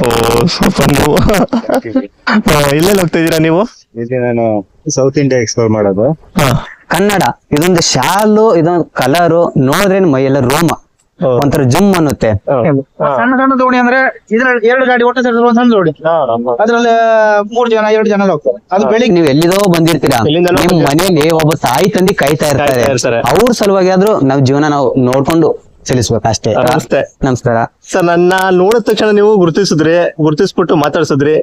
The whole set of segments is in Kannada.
ಓ ಸೂಪರ್ ನೀವು ಎಲ್ಲೆಲ್ಲಿ ಹೋಗ್ತಾ ಇದ್ದೀರಾ ನೀವು? ಇಲ್ಲಿ ನಾನು ಸೌತ್ ಇಂಡಿಯಾ ಎಕ್ಸ್ಪ್ಲೋರ್ ಮಾಡೋದು. ಹಾ. ಕನ್ನಡ ಇದೊಂದು ಶಾಲು ಇದೊಂದು ಕಲರ್ ನೋಡಿದ್ರೆ ಮೈಯೆಲ್ಲ ರೋಮ. ಒಂಥರ ಜುಮ್ ಅನ್ನುತ್ತೆ. ಸಣ್ಣ ಸಣ್ಣ ದೋಣಿ ಅಂದ್ರೆ ಇದ್ರಲ್ಲಿ ಎರಡು ಗಾಡಿ ಒಟ್ಟು ಸೇರಿದ್ರೆ ಒಂದ್ ಸಣ್ಣ ದೋಣಿ. ಅದ್ರಲ್ಲಿ ಮೂರ್ ಜನ ಎರಡು ಜನ ಹೋಗ್ತಾರೆ. ಅದು ಬೆಳಿಗ್ಗೆ ನೀವು ಎಲ್ಲಿದೋ ಬಂದಿರ್ತೀರಾ? ನಿಮ್ ಮನೆಯಲ್ಲಿ ಒಬ್ಬ ತಾಯಿ ತಂದಿ ಕಾಯ್ತಾ ಇರ್ತಾರೆ. ಅವ್ರ ಸಲುವಾಗಿ ಆದ್ರೂ ನಾವ್ ಜೀವನ ನಾವು ನೋಡ್ಕೊಂಡು ಚಲಿಸ್ಬೇಕು ಅಷ್ಟೇ. ನಮಸ್ತೆ. ನಮಸ್ಕಾರ. ಸರ್ ನನ್ನ ನೋಡಿದ ತಕ್ಷಣ ನೀವು ಗುರುತಿಸಿದ್ರಿ ಗುರುತಿಸ್ಬಿಟ್ಟು ಮಾತಾಡ್ಸಿದ್ರಿ.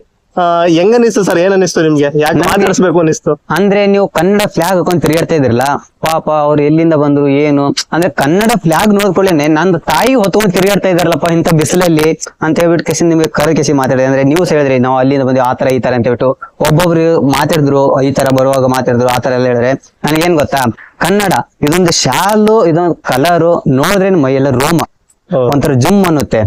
ಹೆಂಗ್ ಅನಿಸ್ತು ಸರ್? ಏನ್ ಅನಿಸ್ತು ನಿಮ್ಗೆ? ಯಾಕೆ ಮಾತಾಡಿಸ್ಬೇಕು ಅನಿಸ್ತು ಅಂದ್ರೆ ನೀವು ಕನ್ನಡ ಫ್ಲಾಗ್ ಹಾಕೊಂಡ್ ತಿರುಗಾಡ್ತಾ ಇದ್ರಲ್ಲ ಪಾಪ ಅವ್ರು ಎಲ್ಲಿಂದ ಬಂದ್ರು ಏನು? ಅಂದ್ರೆ ಕನ್ನಡ ಫ್ಲಾಗ್ ನೋಡ್ಕೊಳ್ಳೇನೆ ನನ್ನ ತಾಯಿ ಹೊತ್ಕೊಂಡ್ ತಿರುಗಾಡ್ತಾ ಇದಾರಲ್ಲಪ್ಪ ಇಂತ ಬಿಸಿಲಲ್ಲಿ ಅಂತ ಹೇಳ್ಬಿಟ್ಟು ಕೆಸಿ ನಿಮ್ಗೆ ಕರೆ ಕೆಸಿ ಮಾತಾಡಿದೆ ಅಂದ್ರೆ ನೀವು ಹೇಳಿದ್ರಿ ನಾವು ಅಲ್ಲಿಂದ ಬಂದ್ವಿ ಆ ತರ ಈ ತರ ಅಂತ ಹೇಳ್ಬಿಟ್ಟು. ಒಬ್ಬೊಬ್ರು ಮಾತಾಡಿದ್ರು ಈ ತರ ಬರುವಾಗ ಮಾತಾಡಿದ್ರು ಆ ತರ ಎಲ್ಲ ಹೇಳಿದ್ರೆ. ನನಗೇನ್ ಗೊತ್ತಾ? ಕನ್ನಡ ಇದೊಂದು ಶಾಲು ಇದೊಂದು ಕಲರು ನೋಡಿದ್ರೆ ಮೈಯೆಲ್ಲ ರೋಮ. ಒಂಥರ ಜುಮ್ ಅನ್ನುತ್ತೆ.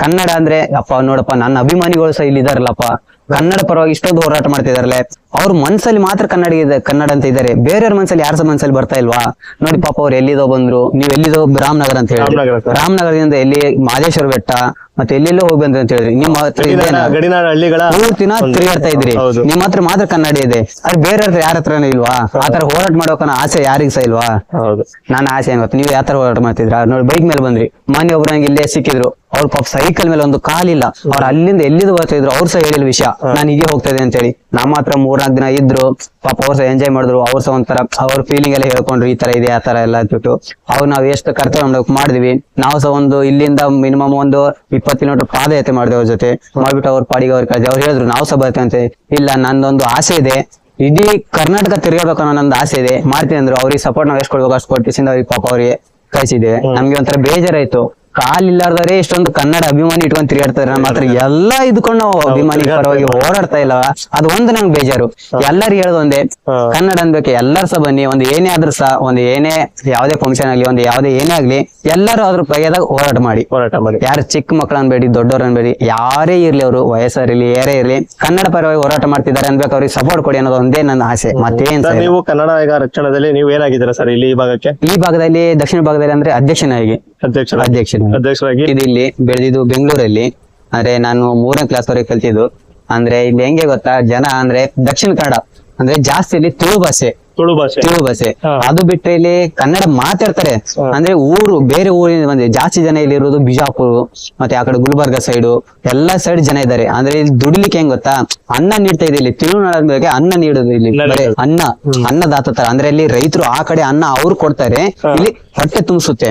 ಕನ್ನಡ ಅಂದ್ರೆ ಅಪ್ಪ ನೋಡಪ್ಪ ನನ್ನ ಅಭಿಮಾನಿಗಳು ಸಹ ಇಲ್ಲಿ ಇದಾರಲ್ಲಪ್ಪ ಕನ್ನಡ ಪರವಾಗಿ ಇಷ್ಟೊಂದು ಹೋರಾಟ ಮಾಡ್ತಿದಾರಲ್ಲ. ಅವ್ರ ಮನ್ಸಲ್ಲಿ ಮಾತ್ರ ಕನ್ನಡ ಇದೆ ಕನ್ನಡ ಅಂತ ಇದಾರೆ. ಬೇರೆಯವ್ರ ಮನ್ಸಲ್ಲಿ ಯಾರ ಮನ್ಸಲ್ಲಿ ಬರ್ತಾ ಇಲ್ವಾ? ನೋಡಿ ಪಾಪ ಅವ್ರು ಎಲ್ಲಿದೋ ಬಂದ್ರು. ನೀವ್ ಎಲ್ಲಿದೋ ರಾಮನಗರ ಅಂತ ಹೇಳಿ. ರಾಮನಗರದಿಂದ ಎಲ್ಲಿ ಮಾದೇಶ್ವರ ಬೆಟ್ಟ ಮತ್ತೆ ಎಲ್ಲೆಲ್ಲೋ ಹೋಗಿ ಬಂದ್ರಿ ಅಂತ ಹೇಳಿದ್ರಿ. ನಿಮ್ಮ ಹತ್ರ ಒಂದು- ತಿರುಗಾಡ್ತಾ ಇದ್ರಿ. ನಿಮ್ಮ ಹತ್ರ ಮಾತ್ರ ಕನ್ನಡ ಇದೆ. ಅದ್ ಬೇರೆ ಯಾರ ಹತ್ರನೂ ಇಲ್ವಾ? ಆತರ ಹೋರಾಟ ಮಾಡೋಕನ ಆಸೆ ಯಾರಿಗ್ ಸಹ ಇಲ್ವಾ? ಹೌದು. ನಾನು ಆಸೆ ಏನ್ ಗೊತ್ತ? ನೀವು ಯಾವ ತರ ಹೋರಾಟ ಮಾಡ್ತಿದ್ರ? ನೋಡಿ ಬೈಕ್ ಮೇಲೆ ಬಂದ್ರಿ. ಮಾನ್ಯ ಒಬ್ರು ನಂಗೆ ಇಲ್ಲೇ ಸಿಕ್ಕಿದ್ರು. ಅವ್ರ ಪಾಪ ಸೈಕಲ್ ಮೇಲೆ ಒಂದು ಕಾಲಿಲ್ಲ. ಅವ್ರ ಅಲ್ಲಿಂದ ಎಲ್ಲಿಂದ ಬರ್ತಾ ಇದ್ರು ಅವ್ರು ಸಹ ಹೇಳಿಲ್ಲ ವಿಷಯ. ನಾನು ಹೀಗೆ ಹೋಗ್ತಾ ಇದ್ದೆ ಅಂತ ಹೇಳಿ ನಮ್ಮ ಹತ್ರ ಮೂರ್ನಾಲ್ಕು ದಿನ ಇದ್ರು ಪಾಪ ಅವ್ರ ಸಹ ಎಂಜಾಯ್ ಮಾಡಿದ್ರು. ಅವ್ರ ಸಹ ಒಂಥರ ಅವ್ರ ಫೀಲಿಂಗ್ ಎಲ್ಲ ಹೇಳ್ಕೊಂಡ್ರು ಈ ತರ ಇದೆ ಆ ತರ ಎಲ್ಲ ಅಂದ್ಬಿಟ್ಟು. ಅವ್ರು ನಾವು ಎಷ್ಟು ಕರ್ತವ್ಯ ನೋಡಕ್ ಮಾಡಿದ್ವಿ. ನಾವು ಸಹ ಒಂದು ಇಲ್ಲಿಂದ ಮಿನಿಮಮ್ ಒಂದು ಇಪ್ಪತ್ತು ಕಿಲೋಮೀಟರ್ ಪಾದಯಾತ್ರೆ ಮಾಡಿದ್ವಿ ಅವ್ರ ಜೊತೆ. ಮಾಡ್ಬಿಟ್ಟು ಅವ್ರ ಪಾಡಿಗೆ ಅವ್ರ ಕಳ್ಸಿ ಅವ್ರು ಹೇಳಿದ್ರು ನಾವು ಸಹ ಬರ್ತೇವೆ ಅಂತ ಇಲ್ಲ ನಂದೊಂದು ಆಸೆ ಇದೆ. ಇಡೀ ಕರ್ನಾಟಕ ತಿರುಗಬೇಕು ಅನ್ನೋ ನಂದು ಆಸೆ ಇದೆ. ಮಾಡ್ತೀನಿ ಅಂದ್ರು. ಅವ್ರಿಗೆ ಸಪೋರ್ಟ್ ನಾವ್ ಎಷ್ಟು ಕೊಡ್ಬೇಕು ಅಷ್ಟು ಕೊಟ್ಟಿಸಿಂದ ಅವ್ರಿಗೆ ಪಾಪ ಅವ್ರಿಗೆ ಕಳಿಸಿದ್ದೇವೆ. ನಮ್ಗೆ ಒಂಥರ ಬೇಜಾರಾಯ್ತು. ಕಾಲಿಲ್ಲಾರ್ದವ್ರೆ ಇಷ್ಟೊಂದು ಕನ್ನಡ ಅಭಿಮಾನಿ ಇಟ್ಕೊಂಡ್ ತಿರುಗಾಡ್ತಾರೆ ನಮ್ಮ ಹತ್ರ. ಎಲ್ಲಾ ಇದ್ಕೊಂಡು ನಾವು ಅಭಿಮಾನಿ ಪರವಾಗಿ ಓಡಾಡ್ತಾ ಇಲ್ಲವ? ಅದು ಒಂದು ನಂಗೆ ಬೇಜಾರು. ಎಲ್ಲರಿಗೂ ಹೇಳೋದು ಒಂದೇ ಕನ್ನಡ ಅನ್ಬೇಕು ಎಲ್ಲರೂ ಸಹ ಬನ್ನಿ ಒಂದ್ ಏನೇ ಆದ್ರೂ ಸಹ ಒಂದು ಏನೇ ಯಾವ್ದೇ ಫಂಕ್ಷನ್ ಆಗ್ಲಿ ಒಂದ್ ಯಾವ್ದೇ ಏನೇ ಆಗ್ಲಿ ಎಲ್ಲರೂ ಅದ್ರ ಬಗೆದಾಗ ಹೋರಾಟ ಮಾಡಿ. ಹೋರಾಟ ಮಾಡಿ. ಯಾರು ಚಿಕ್ಕ ಮಕ್ಕಳು ಅನ್ಬೇಡಿ ದೊಡ್ಡವ್ರು ಅನ್ಬೇಡಿ ಯಾರೇ ಇರ್ಲಿ ಅವರು ವಯಸ್ಸರಿರ್ಲಿ ಯಾರೇ ಇರ್ಲಿ ಕನ್ನಡ ಪರವಾಗಿ ಹೋರಾಟ ಮಾಡ್ತಿದ್ದಾರೆ ಅನ್ಬೇಕು ಅವ್ರಿಗೆ ಸಪೋರ್ಟ್ ಕೊಡಿ ಅನ್ನೋದು ಒಂದೇ ನನ್ನ ಆಸೆ. ಮತ್ತೇನ್ ನೀವು ಕನ್ನಡ ಈಗ ರಕ್ಷಣದಲ್ಲಿ ನೀವು ಏನಾಗಿದ್ದೀರಾ ಸರ್ ಇಲ್ಲಿ ಈ ಭಾಗಕ್ಕೆ? ಈ ಭಾಗದಲ್ಲಿ ದಕ್ಷಿಣ ಭಾಗದಲ್ಲಿ ಅಂದ್ರೆ ಅಧ್ಯಕ್ಷನಾಗಿ. ಅಧ್ಯಕ್ಷ ಅಧ್ಯಕ್ಷನಾಗಿ ಅಧ್ಯಕ್ಷರಾಗಿ? ಇದು ಇಲ್ಲಿ ಬೆಳೆದಿದ್ದು ಬೆಂಗಳೂರಲ್ಲಿ. ಅಂದ್ರೆ ನಾನು ಮೂರನೇ ಕ್ಲಾಸ್ ವರೆಗೆ ಕಲ್ತಿದ್ದು. ಅಂದ್ರೆ ಇಲ್ಲಿ ಹೆಂಗೆ ಗೊತ್ತಾ? ಜನ ಅಂದ್ರೆ ದಕ್ಷಿಣ ಕನ್ನಡ ಅಂದ್ರೆ ಜಾಸ್ತಿ ಇಲ್ಲಿ ತುಳು ಭಾಷೆ. ತುಳು ಭಾಷೆ. ತುಳು ಭಾಷೆ. ಅದು ಬಿಟ್ರೆ ಇಲ್ಲಿ ಕನ್ನಡ ಮಾತಾಡ್ತಾರೆ. ಅಂದ್ರೆ ಊರು ಬೇರೆ ಊರಿನ ಬಂದ್ರೆ ಜಾಸ್ತಿ ಜನ ಇಲ್ಲಿ ಇರೋದು ಬಿಜಾಪುರ್ ಮತ್ತೆ ಆ ಕಡೆ ಗುಲ್ಬರ್ಗ ಸೈಡು ಎಲ್ಲಾ ಸೈಡ್ ಜನ ಇದ್ದಾರೆ. ಅಂದ್ರೆ ಇಲ್ಲಿ ದುಡಿಲಿಕ್ಕೆ ಹೆಂಗ್ ಗೊತ್ತಾ? ಅನ್ನ ನೀಡ್ತಾ ಇದೆ ಇಲ್ಲಿ. ತುಳುನಾಡ ಬಗ್ಗೆ ಅನ್ನ ನೀಡೋದು ಇಲ್ಲಿ. ಅನ್ನ ಬರೀ ಅನ್ನ. ಅನ್ನದಾತ ತರ ಅಂದ್ರೆ ಇಲ್ಲಿ ರೈತರು ಆ ಕಡೆ ಅನ್ನ ಅವ್ರು ಕೊಡ್ತಾರೆ. ಇಲ್ಲಿ ಹೊಟ್ಟೆ ತುಂಬಿಸುತ್ತೆ.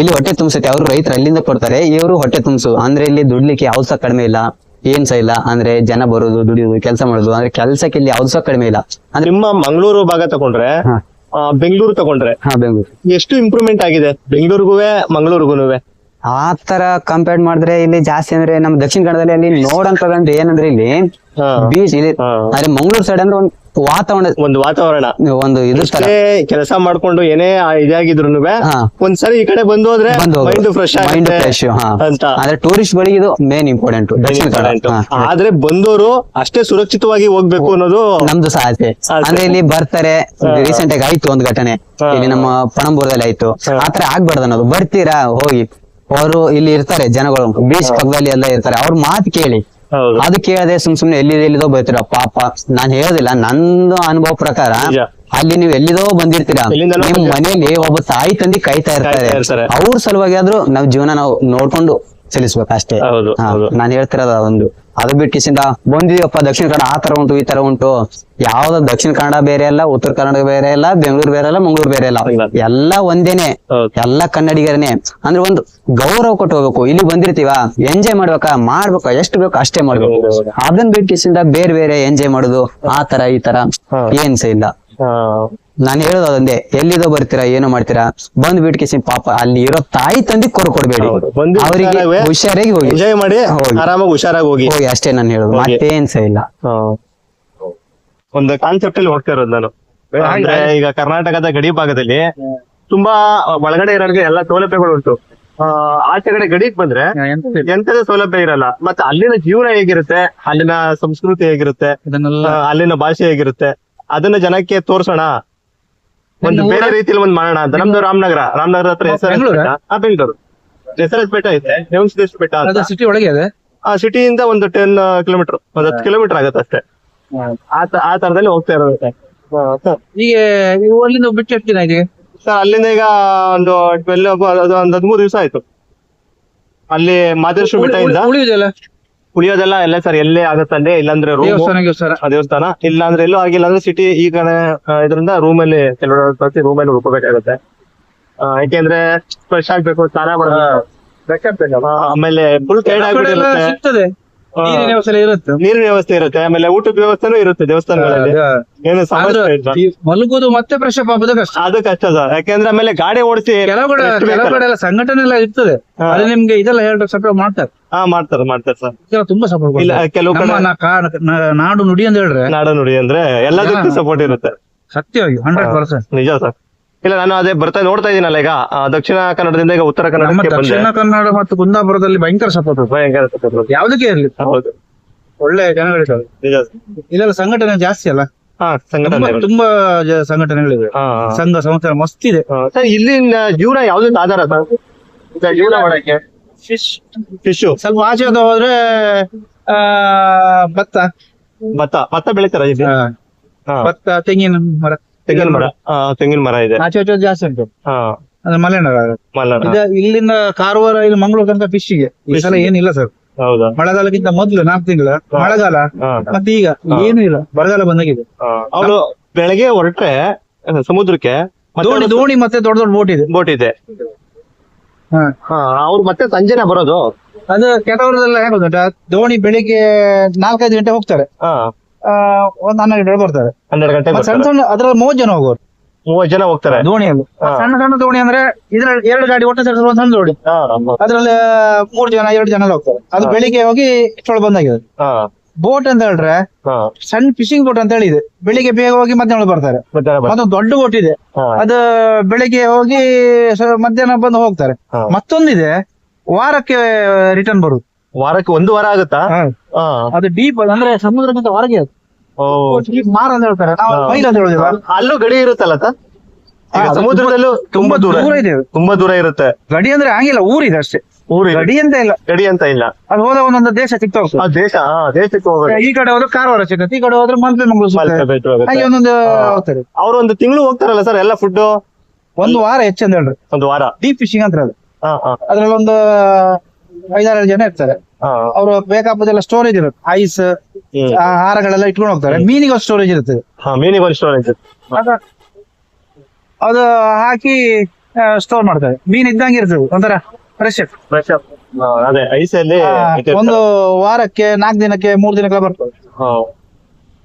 ಇಲ್ಲಿ ಹೊಟ್ಟೆ ತುಂಬಿಸುತ್ತೆ. ಅವ್ರು ರೈತರು ಅಲ್ಲಿಂದ ಕೊಡ್ತಾರೆ. ಇವರು ಹೊಟ್ಟೆ ತುಂಬಿಸು. ಅಂದ್ರೆ ಇಲ್ಲಿ ದುಡ್ಲಿಕ್ಕೆ ಸಹ ಕಡಿಮೆ ಇಲ್ಲ. ಏನ್ ಸಹ ಇಲ್ಲ. ಅಂದ್ರೆ ಜನ ಬರೋದು ದುಡಿಯೋದು ಕೆಲಸ ಮಾಡೋದು ಅಂದ್ರೆ ಕೆಲ್ಸಕ್ಕೆ ಇಲ್ಲಿ ಯಾವ್ದು ಸಹ ಕಡಿಮೆ ಇಲ್ಲ. ಅಂದ್ರೆ ನಿಮ್ಮ ಮಂಗಳೂರು ಭಾಗ ತಗೊಂಡ್ರೆ ಆ, ಬೆಂಗಳೂರು ತಗೊಂಡ್ರೆ ಹಾ ಬೆಂಗಳೂರು. ಎಷ್ಟು ಇಂಪ್ರೂವ್ಮೆಂಟ್ ಆಗಿದೆ? ಬೆಂಗಳೂರಿಗೂ ಮಂಗಳೂರಿಗೂನುವೆ? ಆ ತರ ಕಂಪೇರ್ ಮಾಡಿದ್ರೆ ಇಲ್ಲಿ ಜಾಸ್ತಿ ಅಂದ್ರೆ ನಮ್ಮ ದಕ್ಷಿಣ ಕನ್ನಡದಲ್ಲಿ ಅಲ್ಲಿ ನೋಡಂತದಂದ್ರೆ ಏನಂದ್ರೆ ಇಲ್ಲಿ ಹಾ. ಬೀಚ್ ಇಲ್ಲಿ ಹಾ. ಅಂದ್ರೆ ಮಂಗಳೂರು ಸೈಡ್ ಅಂದ್ರೆ ಒಂದು ವಾತಾವರಣ ಒಂದು ವಾತಾವರಣ. ಒಂದು ಇದು ತರ. ಕೆಲಸ ಮಾಡ್ಕೊಂಡು ಏನೇ ಇದಾಗಿದ್ರು. ಒಂದ್ಸರಿ ಈ ಕಡೆ ಬಂದು ಹೋದ್ರೆ ಮೈಂಡ್ ಫ್ರೆಶ್ ಮೈಂಡ್ ಫ್ರೆಶ್ ಅಂತ. ಟೂರಿಸ್ಟ್ ಗಳಿಗೆ ಇದು ಮೇನ್ ಇಂಪಾರ್ಟೆಂಟ್. ಆದ್ರೆ ಬಂದವರು ಅಷ್ಟೇ ಸುರಕ್ಷಿತವಾಗಿ ಹೋಗ್ಬೇಕು ಅನ್ನೋದು ನಮ್ದು ಆಸೆ. ಅಂದ್ರೆ ಇಲ್ಲಿ ಬರ್ತಾರೆ ರೀಸೆಂಟ್ ಆಗಿ ಆಯ್ತು ಒಂದ್ ಘಟನೆ. ಇಲ್ಲಿ ನಮ್ಮ ಪಣಂಬೂರದಲ್ಲಿ ಆಯ್ತು. ಆತರ ಆಗ್ಬಾರ್ದು ಅನ್ನೋದು. ಬರ್ತೀರಾ? ಹೋಗಿ. ಅವರು ಇಲ್ಲಿ ಇರ್ತಾರೆ ಜನಗಳು. ಬೀಚ್ ಪಕ್ಕದಲ್ಲಿ ಎಲ್ಲ ಇರ್ತಾರೆ. ಅವ್ರ ಮಾತು ಕೇಳಿ. ಅದು ಕೇಳದೆ ಸುಮ್ ಸುಮ್ನೆ ಎಲ್ಲಿ ಎಲ್ಲಿದೋ ಬೈತೀರ? ಪಾಪ ನಾನ್ ಹೇಳೋದಿಲ್ಲ ನಂದು ಅನುಭವ ಪ್ರಕಾರ. ಅಲ್ಲಿ ನೀವು ಎಲ್ಲಿದೋ ಬಂದಿರ್ತೀರಾ? ನಿಮ್ ಮನೇಲಿ ಒಬ್ಬ ತಾಯಿ ತಂದಿ ಕೈತಾ ಕಾಯ್ತಾ ಇರ್ತಾರೆ. ಅವ್ರ ಸಲುವಾಗಿ ಆದ್ರೂ ನಾವ್ ಜೀವನ ನಾವು ನೋಡ್ಕೊಂಡು ಚಲಿಸ್ಬೇಕು ಅಷ್ಟೇ. ಹೌದು, ಹಾ, ಹೌದು. ನಾನ್ ಹೇಳ್ತಿರೋದು ಒಂದು ಅದು ಬಿಟ್ಟಿಸಿಂದ ಬಂದಿದೀವಪ್ಪ ದಕ್ಷಿಣ ಕನ್ನಡ ಆ ತರ ಉಂಟು ಈ ತರ ಉಂಟು. ಯಾವ್ದು ದಕ್ಷಿಣ ಕನ್ನಡ ಬೇರೆ ಅಲ್ಲ ಉತ್ತರ ಕನ್ನಡ ಬೇರೆ ಅಲ್ಲ ಬೆಂಗಳೂರು ಬೇರೆ ಅಲ್ಲ ಮಂಗಳೂರು ಬೇರೆ ಅಲ್ಲ. ಇಲ್ಲ. ಎಲ್ಲ ಒಂದೇನೆ. ಹೌದು. ಎಲ್ಲ ಕನ್ನಡಿಗರನೇ ಅಂದ್ರೆ ಒಂದು ಗೌರವ ಕೊಟ್ಟು ಹೋಗ್ಬೇಕು. ಇಲ್ಲಿ ಬಂದಿರ್ತೀವ? ಎಂಜಾಯ್ ಮಾಡ್ಬೇಕಾ? ಮಾಡ್ಬೇಕಾ? ಎಷ್ಟು ಬೇಕು ಅಷ್ಟೇ ಮಾಡ್ಬೇಕು. ಹೌದು, ಹೌದು. ಅದನ್ನ ಬಿಟ್ಟಿಸಿಂದ ಬೇರೆ ಬೇರೆ ಎಂಜಾಯ್ ಮಾಡುದು ಆ ತರ ಈ ತರ ಏನ್ಸ ಏನ್ ಇಲ್ಲ. ನಾನು ಹೇಳೋದು ಅದೊಂದೇ ಎಲ್ಲಿದೋ ಬರ್ತೀರಾ ಏನೋ ಮಾಡ್ತೀರಾ ಬಂದ್ ಬಿಟ್ಕಿಸಿ ಪಾಪ ಅಲ್ಲಿ ಇರೋ ತಾಯಿ ತಂದಿ ಕೊರ ಕೊಡ್ಬೇಡಿ. ಬಂದು ಅವರಿಗೆ ಹುಷಾರಾಗಿ ಹುಷಾರಾಗಿ ಹೋಗಿ. ಎಂಜಾಯ್ ಮಾಡಿ ಹೋಗಿ. ಆರಾಮಾಗಿ ಹುಷಾರಾಗಿ ಹೋಗಿ. ಹೋಗಿ ಅಷ್ಟೇ ನಾನು ಹೇಳೋದು. ಮತ್ತೇನ್ ಸಹ ಇಲ್ಲ. ಒಂದು ಕಾನ್ಸೆಪ್ಟ್ ಅಲ್ಲಿ ಹೋಗ್ತಾ ಇರೋದು ನಾನು. ಅಂದ್ರೆ ಈಗ ಕರ್ನಾಟಕದ ಗಡಿ ಭಾಗದಲ್ಲಿ ತುಂಬಾ ಒಳಗಡೆ ಇರೋರಿಗೆ ಎಲ್ಲಾ ಸೌಲಭ್ಯಗಳು ಉಂಟು. ಆ, ಆಚೆ ಕಡೆ ಗಡಿಗೆ ಬಂದ್ರೆ ಎಂತದೇ ಸೌಲಭ್ಯ ಇರಲ್ಲ. ಮತ್ತೆ ಅಲ್ಲಿನ ಜೀವನ ಹೇಗಿರುತ್ತೆ ಅಲ್ಲಿನ ಸಂಸ್ಕೃತಿ ಹೇಗಿರುತ್ತೆ ಇದನ್ನೆಲ್ಲ ಆ, ಅಲ್ಲಿನ ಭಾಷೆ ಹೇಗಿರುತ್ತೆ ಅದನ್ನ ಜನಕ್ಕೆ ತೋರ್ಸೋಣ. ಒಂದು ಬೇರೆ ರೀತಿಯಲ್ಲಿ ಒಂದು ಮಾಡೋಣ ಅಂತ. ನಮ್ದು ರಾಮನಗರ. ರಾಮನಗರ ಹತ್ರ ಬೆಂಗಳೂರಾ? ಬೆಟ್ಟ ಆ ಬೆಂಗಳೂರು. ಹೆಸರು ಬೆಟ್ಟ ಐತೆ. ನೇಮಸಿದೇಶ್ವರ ಬೆಟ್ಟ ಅಂತ. ಸಿಟಿ ಒಳಗೆ ಇದೆ? ಆ ಸಿಟಿಯಿಂದ ಒಂದು ಟೆನ್ ಕಿಲೋಮೀಟರ್ ಒಂದ್ ಹತ್ತು ಕಿಲೋಮೀಟರ್ ಆಗತ್ತೆ ಅಷ್ಟೇ. ಆ ತರದಲ್ಲಿ ಹೋಗ್ತಾ ಇರೋದು ಈಗ ಅಲ್ಲಿಂದ ಬಿಟ್ಟು ಎಷ್ಟು ದಿನ ಆಗಿದೆ ಸರ್ ಅಲ್ಲಿಂದ ಈಗ ಒಂದು ಟ್ವೆಲ್ ಒಂದ್ ಹದಿಮೂರು ದಿವಸ ಆಯ್ತು. ಅಲ್ಲಿ ಮಾದೇಶ್ವರ ಬೆಟ್ಟ ಉಳಿಯುದಲ್ಲ? ಉಳಿಯೋದೆಲ್ಲ ಎಲ್ಲ ಸರ್ ಎಲ್ಲೇ ಆಗುತ್ತೆ ಅಲ್ಲೇ ಇಲ್ಲಾಂದ್ರೆ ರೂಮ್ ದೇವಸ್ಥಾನ. ಇಲ್ಲಾಂದ್ರೆ ದೇವಸ್ಥಾನ ಎಲ್ಲೂ ಆಗಿಲ್ಲ ಅಂದ್ರೆ ಸಿಟಿ ಈ ಕಡೆ ಆ, ಇದರಿಂದ ರೂಮ್ ಅಲ್ಲಿ ಕೆಲವೊಂದು ಪ್ರತಿ ರೂಮ್ ಅಲ್ಲಿ ಉಳ್ಕೋಬೇಕಾಗುತ್ತೆ. ಆ, ಯಾಕೆಂದ್ರೆ ಫ್ರೆಶ್ ಆಗ್ಬೇಕು ಸ್ನಾನ ಮಾಡ್ಬೇಕು ಆಮೇಲೆ ಫುಲ್ ಟೈರ್ಡ್ ಆಗ್ಬಿಟ್ಟಿರುತ್ತೆ. ಸಿಗ್ತದೆ. ನೀರಿನ ವ್ಯವಸ್ಥೆ ಇರುತ್ತೆ. ನೀರಿನ ವ್ಯವಸ್ಥೆ ಇರುತ್ತೆ. ಆಮೇಲೆ ಊಟದ ವ್ಯವಸ್ಥೆನೂ ಇರುತ್ತೆ ದೇವಸ್ಥಾನಗಳಲ್ಲಿ. ಏನು ಸಮಸ್ಯೆ ಇಲ್ಲ. ಈ ಮಲಗುದು ಮತ್ತೆ ಫ್ರೆಶ್ ಅಪ್ ಆಗೋದು ಕಷ್ಟ ಅದು ಕಷ್ಟ ಸರ್. ಯಾಕೆಂದ್ರೆ ಆಮೇಲೆ ಗಾಡಿ ಓಡಿಸಿ ಕೆಲವು ಕಡೆ ಕೆಲವು? ಕಡೆ ಎಲ್ಲ ಸಂಘಟನೆ ಎಲ್ಲ ಇರ್ತದೆ. ಅದು ನಿಮ್ಗೆ ಇದೆಲ್ಲ ಎರಡು ಸಪೋರ್ಟ್ ಮಾಡ್ತಾರೆ. ಹಾ ಮಾಡ್ತಾರೆ ಮಾಡ್ತಾರೆ ಸರ್. ಇದೆಲ್ಲ ತುಂಬಾ ಸಪೋರ್ಟ್ ಇಲ್ಲ ಕೆಲವು ಕಡೆ ನಾಡು ನುಡಿ ಅಂತ ಹೇಳ್ರೆ ನಾಡು ನುಡಿ ಅಂದ್ರೆ ಎಲ್ಲದಕ್ಕೂ ಸಪೋರ್ಟ್ ಇರುತ್ತೆ. ಸತ್ಯವಾಗಿ ಹಂಡ್ರೆಡ್ ಪರ್ಸೆಂಟ್ ನಿಜ ಸರ್. ಇಲ್ಲ ನಾನು ಅದೇ ಬರ್ತಾ ನೋಡ್ತಾ ಇದೀನಲ್ಲ ಈಗ. ಆ, ದಕ್ಷಿಣ ಕನ್ನಡದಿಂದ ಈಗ ಉತ್ತರ ನಮ್ಮ ಕನ್ನಡಕ್ಕೆ ಬಂದೆ. ದಕ್ಷಿಣ ಕನ್ನಡ ಮತ್ತು ಕುಂದಾಪುರದಲ್ಲಿ ಭಯಂಕರ ಸಪೋರ್ಟ್ ಭಯಂಕರ ಸಪೋರ್ಟ್ ಯಾವ್ದಕ್ಕೆ ಇರ್ಲಿ? ಹೌದು. ಒಳ್ಳೆ ಜನಗಳಿದ್ದಾರೆ. ನಿಜ. ಇದೆಲ್ಲ ಸಂಘಟನೆ ಜಾಸ್ತಿ ಅಲ್ಲ? ಹಾ ತುಂಬಾ ಸಂಘಟನೆ ತುಂಬಾ ಜ- ಸಂಘಟನೆಗಳಿವೆ. ಹಾ ಹಾ. ಸಂಘ ಸಂಸ್ಥೆ ಮಸ್ತ್ ಇದೆ ಇಲ್ಲಿ ಸರ್ ಇಲ್ಲಿನ ಜೀವನ ಯಾವ್ದಕ್ಕೆ ಆಧಾರ ಸರ್? ಈಗ ಜೀವನ ಮಾಡಕ್ಕೆ. ಫಿಶ್ ಫಿಶು ಸ್ವಲ್ಪ ಆಚೆ ಹೋದ ಹೋದ್ರೆ ಆ ಭತ್ತ. ಭತ್ತ. ಭತ್ತ ಬೆಳಿತಾರ ಇಲ್ಲಿ? ಆ, ಹಾ. ಭತ್ತ ತೆಂಗಿನ ಮರ. ತೆಂಗಿನ ಮರ. ತೆಂಗಿನ ಮರ ಇದೆ. ಆಚೆ ಆಚೆ ಜಾಸ್ತಿ ಉಂಟು. ಹಾ. ಅಂದ್ರೆ ಮಲೆನಾಡ ಮಲ್ನಾಡ. ಇದ ಇಲ್ಲಿಂದ ಕಾರವಾರ ಇಲ್ಲಿ ಮಂಗಳೂರು ತನಕ ಫಿಶ್ಗೆ ಈ ಸಲ ಏನಿಲ್ಲ ಸರ್ ಹೌದಾ? ಮಳೆಗಾಲಕ್ಕಿಂತ ಮೊದ್ಲು ನಾಲ್ಕು ತಿಂಗಳ. ಮಳೆಗಾಲ ಹಾ. ಮತ್ತೆ ಈಗ ಏನು ಇಲ್ಲ. ಬರಗಾಲ ಬಂದಾಗಿದೆ. ಅವಳು ಬೆಳಗ್ಗೆ ಹೊರಟ್ರೆ ಆ, ಸಮುದ್ರಕ್ಕೆ ದೋಣಿ ದೋಣಿ ಮತ್ತೆ ದೊಡ್ಡ ದೊಡ್ಡ ಬೋಟ್ ಇದೆ. ಬೋಟ್ ಇದೆ. ಹಾ. ಹಾ ಅವ್ರು ಮತ್ತೆ ಸಂಜೆನೆ ಬರೋದು. ಅದು ಕೆಲವರೆಲ್ಲ ಹೇಗೆ ದೋಣಿ ಬೆಳಿಗ್ಗೆ ನಾಲ್ಕೈದು ಗಂಟೆ ಹೋಗ್ತಾರೆ. ಹಾ. ಒಂದ್ ಹನ್ನೆರಡು ಗಂಟೆ ಬರ್ತಾರೆ. ಹನ್ನೆರಡು ಗಂಟೆ ಸಣ್ಣ ಸಣ್ಣ ಅದ್ರಲ್ಲಿ ಮೂವತ್ ಜನ ಹೋಗೋರು. ಮೂವತ್ ಜನ ಹೋಗ್ತಾರೆ. ದೋಣಿಯಲ್ಲಿ. ಸಣ್ಣ ಸಣ್ಣ ದೋಣಿ ಅಂದ್ರೆ ಇದ್ರ ಎರಡು ಗಾಡಿ ಒಟ್ಟು ಸೇರಿಸಿರುವ ಸಣ್ಣ ದೋಣಿ. ಅದ್ರಲ್ಲಿ ಮೂರ್ ಜನ ಎರಡು ಜನ ಹೋಗ್ತಾರೆ. ಅದು ಬೆಳಿಗ್ಗೆ ಹೋಗಿ ಇಷ್ಟೊಳ ಬಂದಾಗಿದೆ ಬೋಟ್ ಅಂತ ಹೇಳಿದ್ರೆ ಸಣ್ಣ ಫಿಶಿಂಗ್ ಬೋಟ್ ಅಂತ ಹೇಳಿದೆ. ಬೆಳಿಗ್ಗೆ ಬೇಗ ಹೋಗಿ ಮಧ್ಯಾಹ್ನ ಬರ್ತಾರೆ. ಅದು ಮತ್ತೊಂದು ದೊಡ್ಡ ಬೋಟ್ ಇದೆ. ಅದು ಬೆಳಿಗ್ಗೆ ಹೋಗಿ ಮಧ್ಯಾಹ್ನ ಬಂದು ಹೋಗ್ತಾರೆ. ಮತ್ತೊಂದಿದೆ ವಾರಕ್ಕೆ ರಿಟರ್ನ್ ಬರುದು. ವಾರಕ್ಕೆ ಒಂದು ವಾರ ಆಗುತ್ತಾ? ಅದು ಡೀಪ್ ಅಂದ್ರೆ ಸಮುದ್ರಕ್ಕಿಂತ ಹೊರಗೆ ಅದು. ಮಾರ ಅಂತ ಹೇಳ್ತಾರೆ. ನಾವು ಮೈಲ್ ಅಂತ ಹೇಳುದಿಲ್ಲ ಅಲ್ಲೂ ಗಡಿ ಇರುತ್ತಲ್ಲ ತ ಈಗ ಸಮುದ್ರದಲ್ಲೂ ತುಂಬಾ ದೂರ ದೂರ ಇದೆ. ತುಂಬಾ ದೂರ ಇರುತ್ತೆ. ಗಡಿ ಅಂದ್ರೆ ಹಂಗಿಲ್ಲ ಊರಿದೆ ಅಷ್ಟೇ. ಊರಿ ಗಡಿ ಅಂತ ಇಲ್ಲ. ಗಡಿ ಅಂತ ಇಲ್ಲ. ಅದು ಹೋದ ಒಂದೊಂದು ದೇಶ ಸಿಗ್ತಾ ಹೋಗ್ತದೆ ಆ ದೇಶ ದೇಶಕ್ಕೆ ಹೋಗೋದು. ಈ ಕಡೆ ಹೋದ್ರೆ ಕಾರವಾರ ಸಿಗುತ್ತೆ ಈ ಕಡೆ ಹೋದ್ರೆ ಮಲ್ಪೆ ಮಂಗಳೂರು ಹಾಗೆ ಒಂದೊಂದು ಹೋಗ್ತಾರೆ. ಅವ್ರು ಒಂದು ತಿಂಗಳು ಹೋಗ್ತಾರಲ್ಲ ಸರ್ ಎಲ್ಲ ಫುಡ್ ಒಂದು ವಾರ ಹೆಚ್ಚಂದ ಹೇಳ್ರಿ. ಒಂದು ವಾರ. ಡೀಪ್ ಫಿಶಿಂಗ್ ಅಂತ ಅದ್ರಲ್ಲಿ ಒಂದು ಐದಾರು ಜನ ಇರ್ತಾರೆ. ಅವರು ಬೇಕಾಪದೆಲ್ಲ ಸ್ಟೋರೇಜ್ ಇರುತ್ತೆ. ಐಸ್. ಆಹಾರಗಳೆಲ್ಲ ಇಟ್ಕೊಂಡು ಹೋಗ್ತಾರೆ. ಮೀನಿಗೆ ಸ್ಟೋರೇಜ್ ಇರುತ್ತೆ. ಮೀನಿಗೆ ಒಂದು ಸ್ಟೋರೇಜ್ ಅದ- ಹಾಕಿ ಸ್ಟೋರ್ ಮಾಡ್ತಾರೆ. ಮೀನ್ ಇದ್ದಂಗೆ ಇರ್ತದೆ ಒಂಥರ ಫ್ರೆಶ್ ಅದೇ ಐಸಲ್ಲಿ ಒಂದು ವಾರಕ್ಕೆ ನಾಲ್ಕು ದಿನಕ್ಕೆ ಮೂರ್ ದಿನಕ್ಕೆ ಬರ್ತದೆ.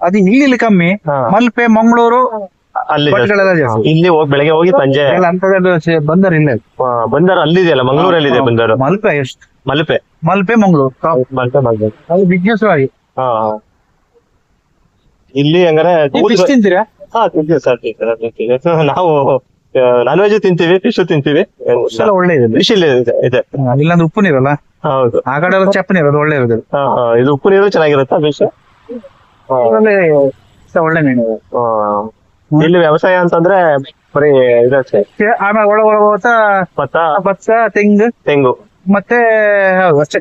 ಅದು ಇಲ್ಲಿ ಕಮ್ಮಿ. ಮಲ್ಪೆ ಮಂಗಳೂರು ಅಲ್ಲಿ ಇಲ್ಲಿ ಹೋಗಿ ಬೆಳಗ್ಗೆ ಹೋಗಿ ಸಂಜೆ. ಬಂದರ್ ಇಲ್ಲೇ ಬಂದರ್ ಅಲ್ಲಿದೆಯಲ್ಲ ಮಂಗಳೂರಲ್ಲಿ ಇದೆ ಬಂದರು. ಮಲ್ಪೆ ಎಷ್ಟು? ಮಲ್ಪೆ. ಮಲ್ಪೆ ಮಂಗಳೂರು. ಮಲ್ಪೆ ಮಲ್ಪೆ ಅದು ಬಿಸ್ನೆಸ್ ಆಗಿ. ಇಲ್ಲಿ ಹಂಗಾರೆ ಫಿಶ್ ತಿಂತೀರಾ? ಹಾ ತಿಂತೀವಿ ಸರ್ ತಿಂತೀವಿ. ನಾವು ನಾನ್ ವೆಜ್ ತಿಂತೀವಿ ಫಿಶ್ ತಿಂತೀವಿ. ಒಳ್ಳೆ ಇದೆ. ಫಿಶ್ ಇಲ್ಲಿ ಇದೆ ಇಲ್ಲಾಂದ್ರೆ ಉಪ್ಪು ನೀರಲ್ಲ? ಹೌದು. ಆ ಕಡೆ ಎಲ್ಲ ಚಪ್ಪು ನೀರು ಒಳ್ಳೆ ಇರೋದು. ಇದು ಉಪ್ಪು ನೀರು ಚೆನ್ನಾಗಿರುತ್ತಾ ಫಿಶ್ ಒಳ್ಳೆ ಮೀನು. ಇಲ್ಲಿ ವ್ಯವಸಾಯ ಅಂತಂದ್ರೆ ಬರೀ ಇದಷ್ಟೇ ಆಮೇಲೆ ಒಳ ಒಳ ಹೋಗ್ತಾ ಭತ್ತ. ಭತ್ತ ತೆಂಗು. ತೆಂಗು. ಮತ್ತೆ ಹೌದು ಅಷ್ಟೇ.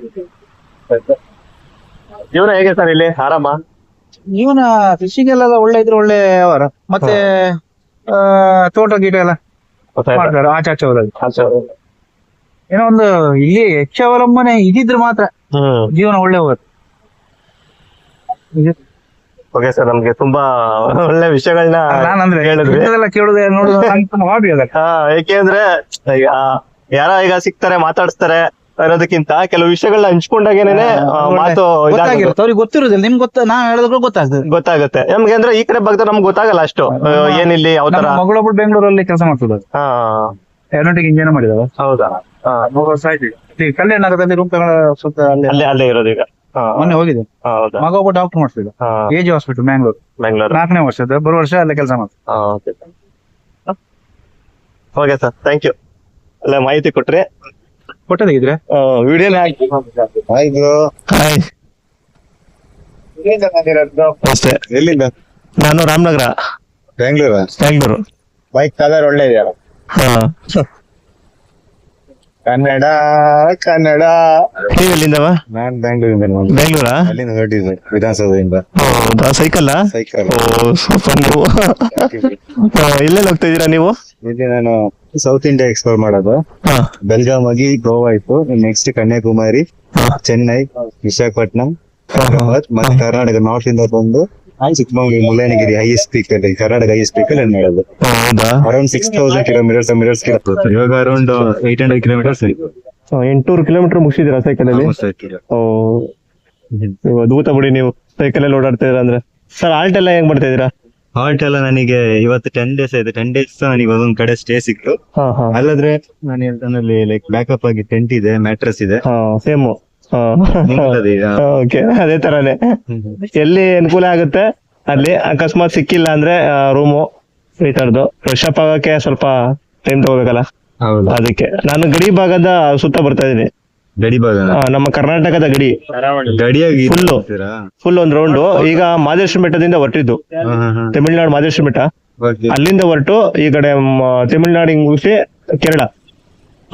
ಜೀವನ ಹೇಗೆ ಸರ್ ಇಲ್ಲಿ? ಆರಾಮ? ಜೀವನ ಕೃಷಿಗೆಲ್ಲ ಒಳ್ಳೆ ಇದ್ರೆ ಒಳ್ಳೆ ಅವರ ಮತ್ತೆ ಆ, ತೋಟ ಗೀಟ ಎಲ್ಲ? ಮಾಡ್ತಾರೆ ಆಚೆ ಆಚೆ ಹೋದಾಗ. ಏನೋ ಒಂದು ಇಲ್ಲಿ ಹೆಚ್ಚು ಅವಲಂಬನೆ ಇದಿದ್ರೆ ಮಾತ್ರ ಹ್ಮ್. ಜೀವನ ಒಳ್ಳೆ ಹೋಗುತ್ತೆ. ಇದು- ಓಕೆ ಸರ್ ನಮ್ಗೆ ತುಂಬಾ ಒಳ್ಳೆ ವಿಷಯಗಳನ್ನ ನಾನಂದ್ರೆ ಹೇಳಿದ್ವಿ ಇಂಥದ್ದೆಲ್ಲ ಕೇಳುದು ನೋಡುದು ನಂಗೆ ಹಾಬಿ ಅದಕ್ಕೆ. ಹಾ ಏಕೆಂದ್ರೆ ಈಗ ಯಾರ ಈಗ ಸಿಗ್ತಾರೆ ಮಾತಾಡಿಸ್ತಾರೆ ಅನ್ನೋದಕ್ಕಿಂತ ಕೆಲವು ವಿಷಯಗಳನ್ನ ಹಂಚ್ಕೊಂಡಾಗೇನೆ ಮಾತು ಇದಾಗೋದು. ಗೊತ್ತಾಗಿರುತ್ತೆ. ಅವ್ರಿಗೆ ಗೊತ್ತಿರೋದಿಲ್ಲ. ನಿಮ್ಗೆ ಗೊತ್ತ ನಾ ಹೇಳಿದ್ರು ಗೊತ್ತಾಗ್ತದೆ. ಗೊತ್ತಾಗುತ್ತೆ. ನಮ್ಗೆ ಅಂದ್ರೆ ಈ ಕಡೆ ಭಾಗದ ನಮ್ಗೆ ಗೊತ್ತಾಗಲ್ಲ ಅಷ್ಟು. ಏನಿಲ್ಲ ಏನಿಲ್ಲಿ ಯಾವ ತರ. ನಮ್ಮ ಮಗಳೊಬ್ಳು ಬೆಂಗಳೂರಲ್ಲಿ ಕೆಲಸ ಮಾಡ್ತದ ಹಾ. ಏರೋಟಿಕ್ ಇಂಜಿನಿಯರ್ ಮಾಡಿದವ ಹೌದಾ? ಹಾ. ಈ ಕಲ್ಯಾಣ ನಗರದಲ್ಲಿ ರೂಮ್ ತಗೊಳ್ಳೋ ಸುತ್ತ ಅಲ್ಲಿ ಅಲ್ಲೇ ಅಲ್ಲೇ ಇರೋದು ಈಗ. ಮೊನ್ನೆ ಹೋಗಿದೆ ಹೌದಾ? ಮಗ ಒಬ್ಬ ಡಾಕ್ಟರ್ ಮಾಡ್ತಿದ್ದ K G hospital Mangalore Mangalore ನಾಲ್ಕನೇ ವರ್ಷದ ಬರೋ ವರ್ಷ ಅಲ್ಲೇ ಕೆಲಸ ಮಾಡ್ತಾರೆ ಹಾ ಓಕೆ ಸರ್ ಥ್ಯಾಂಕ್ ಯು ಅಲ್ಲ ಮಾಹಿತಿ ಕೊಟ್ರಿ? ಫೋಟೋ ತೆಗಿದ್ರೆ ವಿಡಿಯೋನೇ ಹಾಕಿ. ಆಯ್ತು ಅಷ್ಟೇ. ಎಲ್ಲಿಂದ? ನಾನು ರಾಮನಗರ. ಬೆಂಗಳೂರು ಬೆಂಗಳೂರು ಬೈಕ್ ಕಲರ್ ಒಳ್ಳೆ ಇದೆಯಲ್ಲ. ಹಾ. ಕನ್ನಡ ಕನ್ನಡ. ನೀವು ಎಲ್ಲಿಂದವ ನಾನ್ ಬ್ಯಾಂಗ್ಳೂರಿಂದ. ಬೆಂಗಳೂರಾ? ಅಲ್ಲಿಂದ ಹೊರಟಿದ್ದೆ ವಿಧಾನಸೌಧದಿಂದ. ಹೌದಾ? ಸೈಕಲ್ ಸೈಕಲ್ ಓ ಸೂಪರ್ ನೀವು. ಆ, ಎಲ್ಲೆಲ್ಲಿ ಹೋಗ್ತಾ ಇದೀರಾ ನೀವು? ಇಲ್ಲಿ ನಾನು ಸೌತ್ ಇಂಡಿಯಾ ಎಕ್ಸ್ಪ್ಲೋರ್ ಮಾಡೋದು. ಹಾ. ಬೆಲ್ಗಾಮ್ ಆಗಿ ಗೋವಾ ಆಯ್ತು ನೆಕ್ಸ್ಟ್ ಕನ್ಯಾಕುಮಾರಿ ಹಾ. ಚೆನ್ನೈ ವಿಶಾಖಪಟ್ಟಣಂ ಹೈದರಾಬಾದ್ ಮತ್ತೆ ಕರ್ನಾಟಕ ನಾರ್ತ್ ಇಂದ ಬಂದು ಚಿಕ್ಕಮಗಳೂರು ಮುಳ್ಳಯ್ಯನಗಿರಿ ಹೈಯೆಸ್ಟ್ ಪೀಕ್ ಅಲ್ಲಿ ಕರ್ನಾಟಕ ಹೈಯೆಸ್ಟ್ ಪೀಕ್ ಅಲ್ಲಿ ಮಾಡೋದು ಹೌದಾ? Around six thousand kilometres mirrors ಇವಾಗ ಅರೌಂಡ್ ಏಟ್ ಹಂಡ್ರೆಡ್ ಕಿಲೋಮೀಟರ್ಸ್ ಎಂಟುನೂರು ಕಿಲೋಮೀಟರ್ ಮುಗಿಸಿದಿರಾ ಸೈಕಲ್ ಅಲ್ಲಿ? ಓ ದೂತ ಬಿಡಿ ನೀವು ಸೈಕಲ್ ಅಲ್ಲಿ ಓಡಾಡ್ತಾ ಇದೀರಾ ಅಂದ್ರೆ. ಸರ್ ಆಲ್ಟ್ ಎಲ್ಲ ಹೆಂಗ್ ಮಾಡ್ತಾ ಇದೀರಾ ಹಾಲ್ಟ್ ಎಲ್ಲ ನನಗೆ ಇವತ್ತು ಟೆನ್ ಡೇಸ್ ಆಯ್ತು. ಟೆನ್ ಡೇಸ್ ನನಗೆ ಒಂದೊಂದ್ ಕಡೆ ಸ್ಟೇ ಸಿಕ್ತು. ಹಾ ಹಾ. ಅಲ್ಲದ್ರೆ ನಾನು ಹೇಳ್ತಾನಲ್ಲಿ ಲೈಕ್ ಬ್ಯಾಕಪ್ ಆಗಿ ಟೆಂಟ್ ಇದೆ ಮ್ಯಾಟ್ರಸ್ ಇದೆ. ಹಾ ಸೇಮ್? ಓಕೆ ಅದೇ ತರಾನೇ. ಎಲ್ಲಿ ಅನುಕೂಲ ಆಗುತ್ತೆ? ಅಲ್ಲಿ ಅಕಸ್ಮಾತ್ ಸಿಕ್ಕಿಲ್ಲ ಅಂದ್ರೆ ರೂಮು ಈ ತರದ್ದು ಫ್ರೆಶ್ ಅಪ್ ಆಗಕ್ಕೆ ಸ್ವಲ್ಪ ಟೈಮ್ ತಗೋಬೇಕಲ್ಲ? ಅದಕ್ಕೆ. ನಾನು ಗಡಿ ಭಾಗದ ಸುತ್ತ ಬರ್ತಾ ಇದೀನಿ ಗಡಿ ಭಾಗ ನಮ್ಮ ಕರ್ನಾಟಕದ ಗಡಿ. ಗಡಿಯಾಗಿ ಫುಲ್? ಫುಲ್ ಒಂದ್ ರೌಂಡ್ ಈಗ ಮಾದೇಶ್ವರ ಬೆಟ್ಟದಿಂದ ಹೊರಟಿದ್ದು. ತಮಿಳ್ನಾಡು ಮಾದೇಶ್ವರ ಬೆಟ್ಟ. ಅಲ್ಲಿಂದ ಹೊರಟು ಈ ಕಡೆ ತಮಿಳ್ನಾಡು ಹಿಂಗ್ ಮುಗಿಸಿ ಕೇರಳ.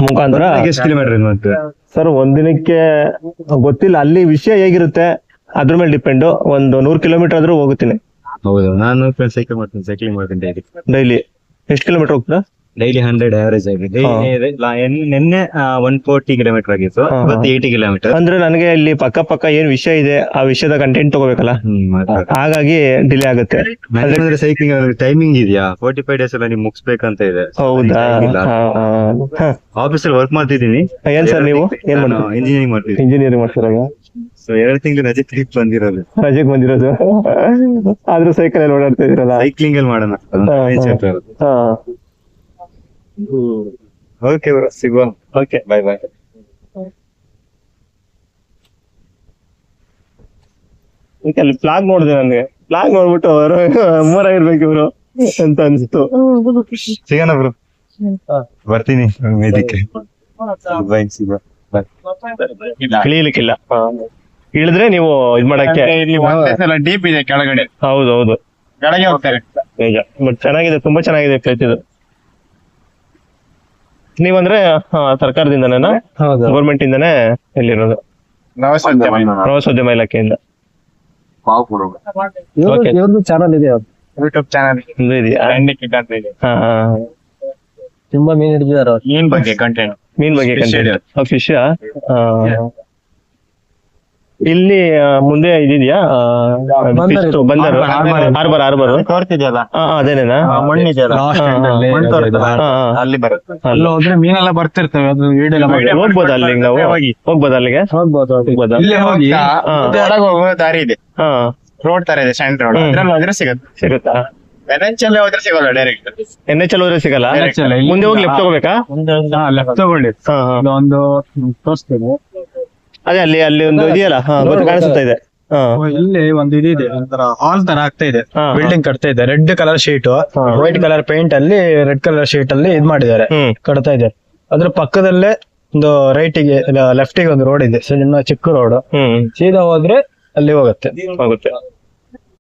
ಮುಖಾಂತರ ಎಷ್ಟು ಕಿಲೋಮೀಟರ್ ಸರ್ ಒಂದಿನಕ್ಕೆ ಗೊತ್ತಿಲ್ಲ. ಅಲ್ಲಿ ವಿಷಯ ಹೇಗಿರುತ್ತೆ ಅದ್ರ ಮೇಲೆ ಡಿಪೆಂಡ್ ಒಂದು ನೂರ್ ಕಿಲೋಮೀಟರ್ ಆದ್ರೂ ಹೋಗುತ್ತೀನಿ ಹೌದು ನಾನು ಸೈಕಲ್ ಮಾಡ್ತೀನಿ ಸೈಕ್ಲಿಂಗ್ ಮಾಡ್ತೀನಿ ಡೈಲಿ ಡೈಲಿ. ಎಷ್ಟು ಕಿಲೋಮೀಟರ್ ಹೋಗ್ತೀರಾ? ಡೈಲಿ ಹಂಡ್ರೆಡ್ ಆವರೇಜ್ ಆಗಿದೆ. ನಿನ್ನೆ ಒನ್ ಫೋರ್ಟಿ ಕಿಲೋಮೀಟರ್ ಆಗಿತ್ತು. ಇವತ್ತು ಏಯ್ಟಿ ಕಿಲೋಮೀಟರ್ ಅಂದ್ರೆ ನನಗೆ ಇಲ್ಲಿ ಪಕ್ಕ ಪಕ್ಕ ಏನ್ ವಿಷಯ ಇದೆ ಆ ವಿಷಯದ ಕಂಟೆಂಟ್ ತಗೋಬೇಕಲ್ಲ? ಹಾಗಾಗಿ ಡಿಲೇ ಆಗುತ್ತೆ. ಅಂದ್ರೆ ಸೈಕ್ಲಿಂಗ್ ಟೈಮಿಂಗ್ ಇದೆಯಾ? ಫೋರ್ಟಿ ಫೈವ್ ಡೇಸ್ ಎಲ್ಲ ನೀವು ಮುಗಿಸ್ಬೇಕಂತ ಇದೆ. ಹೌದಾ. ಆಫೀಸ್ ಅಲ್ಲಿ ವರ್ಕ್ ಮಾಡ್ತಿದ್ದೀನಿ. ಏನ್ ಸರ್ ನೀವು? ಏನ್ ಇಂಜಿನಿಯರಿಂಗ್ ಮಾಡ್ತೀವಿ ಇಂಜಿನಿಯರಿಂಗ್ ಮಾಡ್ತಿರಾಗ ಸೊ ಎರಡು ತಿಂಗಳು ರಜೆ ಟ್ರಿಪ್ ಬಂದಿರೋದು. ರಜೆಗೆ ಬಂದಿರೋದು? ಆದ್ರೂ ಸೈಕಲ್ ಅಲ್ಲಿ ಓಡಾಡ್ತಾ ಇದ್ರಲ್ಲ ಸೈಕ್ಲಿಂಗ್ ಅಲ್ಲಿ ಮಾಡೋಣ. ಓಕೆ ಬ್ರೋ ಸಿಗುವ. ಓಕೆ ಬಾಯ್ ಬಾಯ್ ಓಕೆ ಅಲ್ಲಿ ಫ್ಲಾಗ್ ನೋಡಿದೆ ನನಗೆ. ಫ್ಲಾಗ್ ನೋಡ್ಬಿಟ್ಟು ಅವರು ಮೂರಾಗಿರ್ಬೇಕು ಇವರು ಅಂತ ಅನ್ಸ್ತು. ಸಿಗೋಣ ಬ್ರೋ ಬರ್ತೀನಿ ವೇದಿಕೆ. ಬಾಯ್ ಸಿಗುವ. ಇಳಿಲಿಕ್ಕಿಲ್ಲ. ಇಳಿದ್ರೆ ನೀವು ಇದ್ ಮಾಡಕ್ಕೆ ಡೀಪ್ ಇದೆ ಕೆಳಗಡೆ. ಹೌದು ಹೌದು ಕೆಳಗೆ ಹೋಗ್ತಾರೆ. ನಿಜ. ಬಟ್ ಚೆನ್ನಾಗಿದೆ ತುಂಬಾ ಚೆನ್ನಾಗಿದೆ ಪ್ಲೇಸ್ ಇದು ನೀವಂದ್ರೆ ಸರ್ಕಾರದಿಂದನೇನಾ? ಹೌದು ಗೌರ್ಮೆಂಟ್ ಇಂದಾನೇ ಇಲ್ಲಿರೋದು ಪ್ರವಾಸೋದ್ಯಮ. ಇಲಾಖೆಯಿಂದ. Okay. ಇವ್ರದ್ದು ಚಾನಲ್ ಇದೆ ಯೂಟ್ಯೂಬ್ ಚಾನಲ್ ಒಂದು ಇದೆಯಾ ಇದೆ. ಹಾ ಹಾ. ತುಂಬಾ ಮೀನ್ ಏನ್ ಬಗ್ಗೆ ಕಂಟೆಂಟ್ ಮೀನ್ ಬಗ್ಗೆ Fish ಫಿಶ್ ಇಲ್ಲಿ ಮುಂದೆ ಇದೆಯಾ ಬಂದರು. Harbour harbour. ತೋರ್ತಿದ್ಯಲ್ಲ? ಹಾ ಅದೇನೇನಾ? ಮಣ್ಣಿದೆಯಲ್ಲ ಹಾ, ಹಾ, ಮಣ್ಣ್ ತೋರ್ತದೆ. ಹಾ, ಹಾ. ಅಲ್ಲಿ ಬರುತ್ತೆ. ಅಲ್ಲಿ. ಅಲ್ಲಿ ಹೋದ್ರೆ ಮೀನೆಲ್ಲ ಬರ್ತಿರ್ತವೆ. ಅದು ವೀಡಿಯೋ ಹೋಗ್ಬೋದಾ ಅಲ್ಲಿಗೆ ನಾವು? ಹೋಗ್ಬೋದಾ ಅಲ್ಲಿಗೆ? ಹೋಗ್ಬೋದು ಹೋಗ್ಬೋದಾ. ಇಲ್ಲೇ ಹೋಗಿ ದಾರಿ ಇದೆ. ಹಾ ರೋಡ್ ತರ ಇದೆ ರೋಡ್ ಹ್ಮ್. ಅದ್ರಲ್ಲಿ ಹೋದ್ರೆ ಸಿಗುತ್ತೆ. ಸಿಗುತ್ತಾ? ಹೋದ್ರೆ ಸಿಗೋಲ್ಲ ಡೈರೆಕ್ಟ್ ಎನ್ ಎಚ್ ಹೋದ್ರೆ ಸಿಗಲ್ಲ? ಅಲ್ಲ, ಮುಂದೆ ಹೋಗಿ ಲೆಫ್ಟ್ ತಗೋಬೇಕಾ? ಲೆಫ್ಟ್ ತಗೊಳ್ಳಿ. ಒಂದು ತೋರಿಸ್ತೇನೆ. ಅದೇ ಅಲ್ಲಿ ಅಲ್ಲಿ ಒಂದು ಇದೆಯಲ್ಲ? ಹಾ ಗೊತ್ತು ಕಾಣಿಸ್ತಾ ಇದೆ. ಹಾ. ಇಲ್ಲಿ ಒಂದು ಇದಿದೆ ಒಂಥರ ಹಾಲ್ ತರ ಆಗ್ತಾ ಇದೆ. ಹಾ. ಬಿಲ್ಡಿಂಗ್ ಕಟ್ತಾ ಇದೆ red colour sheet white colour paint ಅಲ್ಲಿ ರೆಡ್ ಕಲರ್ ಶೀಟ್ ಅಲ್ಲಿ ಇದ್ ಮಾಡಿದ್ದಾರೆ ಹ್ಮ್. ಕಟ್ತಾ ಇದೆ. ಅದ್ರ ಪಕ್ಕದಲ್ಲೇ ಒಂದು ರೈಟ್ಗೆ ಲೆಫ್ಟ್ಗೆ ಒಂದು ರೋಡ್ ಇದೆ ಸಣ್ಣ ಚಿಕ್ಕ ರೋಡ್ ಹ್ಮ್. ಸೀದಾ ಹೋದ್ರೆ ಅಲ್ಲಿ ಹೋಗುತ್ತೆ. ಆಗುತ್ತೆ